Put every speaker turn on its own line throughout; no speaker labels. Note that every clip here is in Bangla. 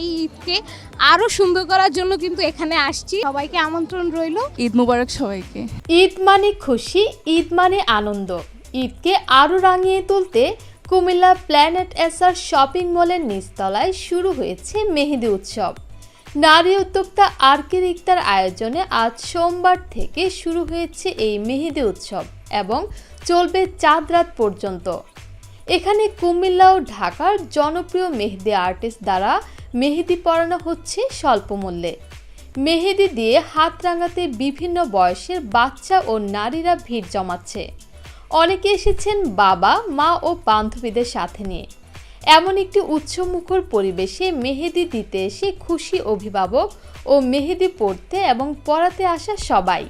এই ঈদকে আরও সুন্দর করার জন্য কিন্তু এখানে আসছি। সবাইকে আমন্ত্রণ রইল।
ঈদ মুবারক সবাইকে।
ঈদ মানে খুশি ঈদ মানে আনন্দ। ঈদকে আরও রাঙিয়ে তুলতে কুমিল্লা প্ল্যানেট এসার শপিং মলের নিচতলায় শুরু হয়েছে মেহেদি উৎসব। নারী উদ্যোক্তা আরকির ইকতার আয়োজনে আজ সোমবার থেকে শুরু হয়েছে এই মেহেদি উৎসব এবং চলবে চাঁদ রাত পর্যন্ত। এখানে কুমিল্লা ও ঢাকার জনপ্রিয় মেহেদি আর্টিস্ট দ্বারা মেহেদি পরানো হচ্ছে স্বল্প মূল্যে মেহেদি দিয়ে হাত রাঙাতে বিভিন্ন বয়সের বাচ্চা ও নারীরা ভিড় জমাচ্ছে। অনেকে এসেছেন বাবা, মা ও বান্ধবীদের সাথে নিয়ে। এমন একটি উৎসবমুখর পরিবেশে মেহেদি দিতে এসে খুশি অভিভাবক ও মেহেদি পড়তে এবং পড়াতে আসা সবাই।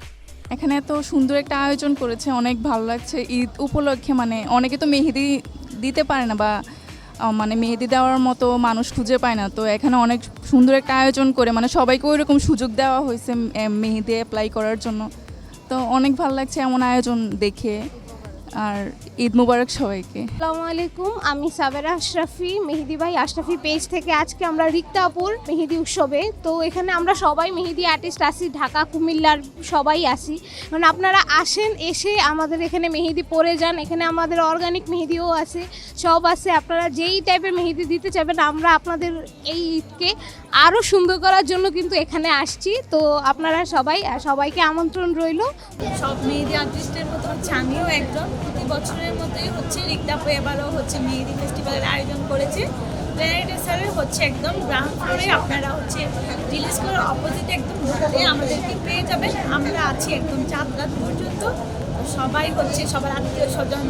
এখানে এত সুন্দর একটা আয়োজন করেছে, অনেক ভালো লাগছে। ঈদ উপলক্ষে মানে অনেকে তো মেহেদি দিতে পারে না বা মানে মেহেদি দেওয়ার মতো মানুষ খুঁজে পায় না। তো এখানে অনেক সুন্দর একটা আয়োজন করে মানে সবাইকে ওই রকম সুযোগ দেওয়া হয়েছে মেহেদি অ্যাপ্লাই করার জন্য। তো অনেক ভালো লাগছে এমন আয়োজন দেখে। আর ঈদ মুবারক সবাইকে।
আসসালামু আলাইকুম আমি সাবেরা আশরাফি মেহেদি ভাই আশরাফি পেজ থেকে আজকে আমরা রিক্তাপুর মেহেদি উৎসবে। তো এখানে আমরা সবাই মেহেদি আর্টিস্ট আসি ঢাকা কুমিল্লার সবাই আসি মানে আপনারা আসেন এসে আমাদের এখানে মেহেদি পরে যান। এখানে আমাদের অর্গানিক মেহেদিও আছে সব আছে। আপনারা যেই টাইপের মেহেদি দিতে চাইবেন আমরা আপনাদের এই ঈদকে আরও সুন্দর করার জন্য কিন্তু এখানে আসছি। তো আপনারা সবাই সবাইকে আমন্ত্রণ রইল।
সব মেহেদি আর্টিস্টের মতো হচ্ছে আমিও একজন। প্রতি বছরের মতোই হচ্ছে রিক্তাপু এবারও হচ্ছে মেহেদি ফেস্টিভ্যালের আয়োজন করেছে। প্ল্যানেটে স্যারের হচ্ছে একদম গ্রাউন্ড ফ্লোরে আপনারা হচ্ছে রিলিজ করার অপোজিটে একদম ঢুকলে আমাদেরকে পেয়ে যাবেন। আমরা আছি একদম চাঁদ রাত পর্যন্ত সবাই হচ্ছে, সবার আত্মীয় স্বজন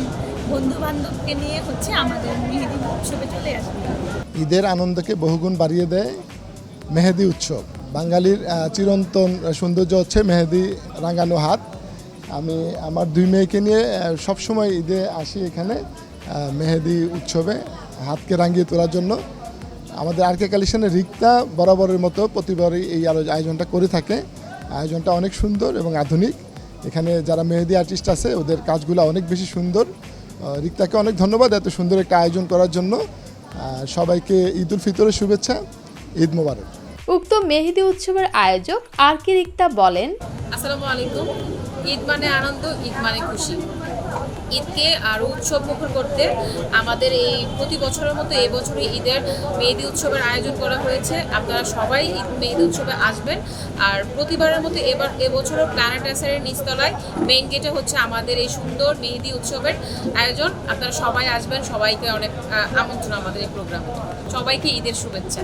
বন্ধু বান্ধবকে নিয়ে হচ্ছে আমাদের মেহেদি উৎসবে চলে আসবে।
ঈদের আনন্দকে বহুগুণ বাড়িয়ে দেয় মেহেদি উৎসব। বাঙালির চিরন্তন সৌন্দর্য হচ্ছে মেহেদি রাঙানো হাত। আমি আমার দুই মেয়েকে নিয়ে সবসময় ঈদে আসি এখানে মেহেদি উৎসবে, হাতকে রাঙিয়ে তোলার জন্য। আমাদের আরকে কালেকশনের রিক্তা বরাবরের মতো প্রতিবারই এই আয়োজনটা করে থাকে। আয়োজনটা অনেক সুন্দর এবং আধুনিক। এখানে যারা মেহেদি আর্টিস্ট আছে, ওদের কাজগুলো অনেক বেশি সুন্দর। রিক্তাকে অনেক ধন্যবাদ এত সুন্দর একটা আয়োজন করার জন্য। সবাইকে ঈদ উল ফিতরের শুভেচ্ছা, ঈদ মোবারক।
উক্ত মেহেদি উৎসবের আয়োজক আরকি রিক্তা বলেন
আসসালামু আলাইকুম। ঈদ মানে আনন্দ, ঈদ মানে খুশি। ঈদকে আরও উৎসব মুখর করতে আমাদের এই প্রতি বছরের মতো এই বছরে ঈদের মেহেদি উৎসবের আয়োজন করা হয়েছে। আপনারা সবাই ঈদ মেহেদি উৎসবে আসবেন। আর প্রতিবারের মতো এবার এবছরও প্ল্যানেট অ্যাসারের নিচতলায় মেইন গেটে হচ্ছে আমাদের এই সুন্দর মেহেদি উৎসবের আয়োজন। আপনারা সবাই আসবেন, সবাইকে অনেক আমন্ত্রণ আমাদের এই প্রোগ্রাম সবাইকে ঈদের শুভেচ্ছা।